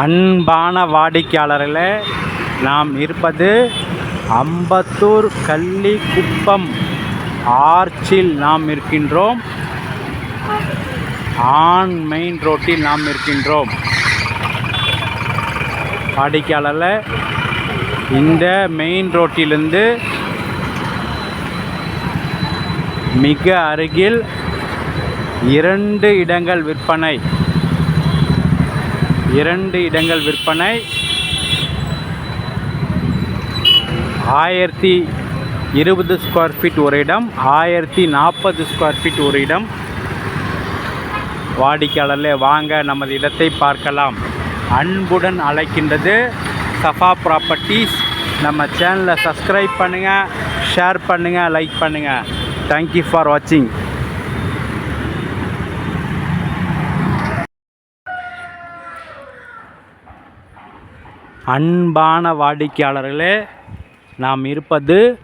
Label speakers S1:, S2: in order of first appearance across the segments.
S1: அன்பான வாடிக்கையாளர்களே நாம் இருப்பது அம்பத்தூர் கள்ளிக்குப்பம் ஆர்ச்சில் நாம் இருக்கின்றோம். ஆன் மெயின் ரோட்டில் நாம் இருக்கின்றோம். வாடிக்கையாளரில் இந்த மெயின் ரோட்டிலிருந்து மிக அருகில் இரண்டு இடங்கள் விற்பனை. இரண்டு இடங்கள் விற்பனை. ஆயிரத்தி இருபது ஸ்கொயர் ஃபீட் ஒரு இடம் ஆயிரத்தி நாற்பது ஸ்கொயர் ஃபீட் ஒரு இடம். வாடிக்கையாளர்களே வாங்க நமது இடத்தை பார்க்கலாம். அன்புடன் அழைக்கின்றது சஃபா ப்ராப்பர்ட்டிஸ் நம்ம சேனலை சப்ஸ்கிரைப் பண்ணுங்கள் ஷேர் பண்ணுங்கள் லைக் பண்ணுங்கள் தேங்க்யூ ஃபார் வாட்சிங் அன்பான வாடிக்கையாளர்களே நாம் இருப்பது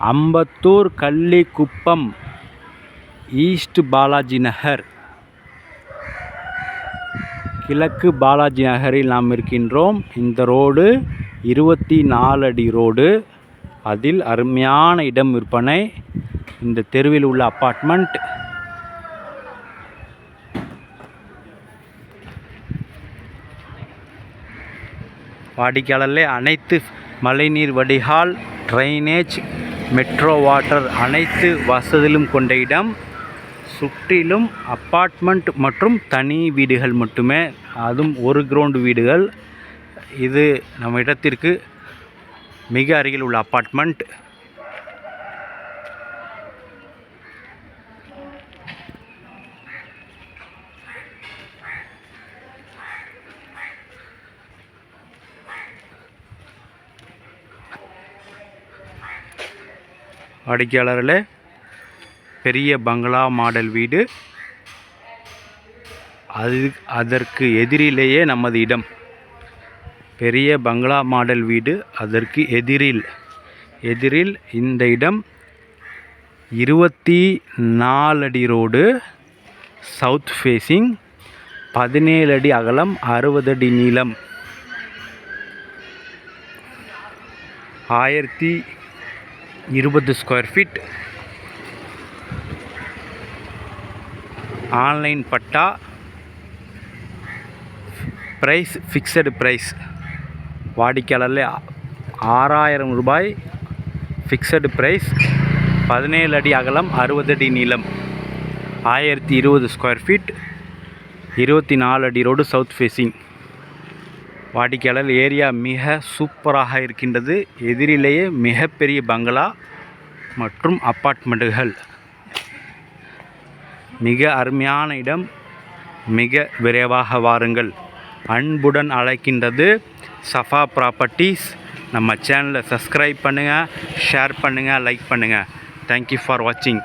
S1: அம்பத்தூர் கள்ளிக்குப்பம் ஈஸ்ட் பாலாஜி நகர். கிழக்கு பாலாஜி நகரில் நாம் இருக்கின்றோம். இந்த ரோடு இருபத்தி நாலு அடி ரோடு. அதில் அருமையான இடம் விற்பனை. இந்த தெருவில் உள்ள அப்பார்ட்மெண்ட் வாடிக்கையாளர்களே அனைத்து மழைநீர் வடிகால் ட்ரைனேஜ் மெட்ரோ வாட்டர் அனைத்து வசதியிலும் கொண்ட இடம். சுற்றிலும் அப்பார்ட்மெண்ட் மற்றும் தனி வீடுகள் மட்டுமே. அதுவும் ஒரு கிரவுண்டு வீடுகள். இது நம்ம இடத்திற்கு மிக அருகில் உள்ள அப்பார்ட்மெண்ட் வாடிக்கையாளர்களே பெரிய பங்களா மாடல் வீடு. அது அதற்கு எதிரிலேயே நமது இடம். பெரிய பங்களா மாடல் வீடு அதற்கு எதிரில். எதிரில் இந்த இடம் இருபத்தி நாலடி ரோடு சவுத் ஃபேஸிங் பதினேழு அடி அகலம் அறுபது அடி நீளம். ஆயிரத்தி இருபது square feet online patta. Price fixed price வாடிக்கையாளரில் ஆறாயிரம் ரூபாய் ஃபிக்ஸடு ப்ரைஸ் பதினேழு அடி அகலம் அறுபது அடி நீளம். ஆயிரத்தி இருபது ஸ்கொயர் ஃபீட் இருபத்தி நாலு அடி ரோடு சவுத் ஃபேஸிங் வாடிக்கையாளர் ஏரியா மிக சூப்பராக இருக்கின்றது. எதிரிலேயே மிகப்பெரிய பங்களா மற்றும் அப்பார்ட்மெண்ட்டுகள். மிக அருமையான இடம். மிக விரைவாக வாருங்கள். அன்புடன் அழைக்கின்றது சஃபா ப்ராப்பர்ட்டிஸ். நம்ம சேனலை சப்ஸ்கிரைப் பண்ணுங்கள் ஷேர் பண்ணுங்கள் லைக் பண்ணுங்கள் தேங்க்யூ ஃபார் வாட்சிங்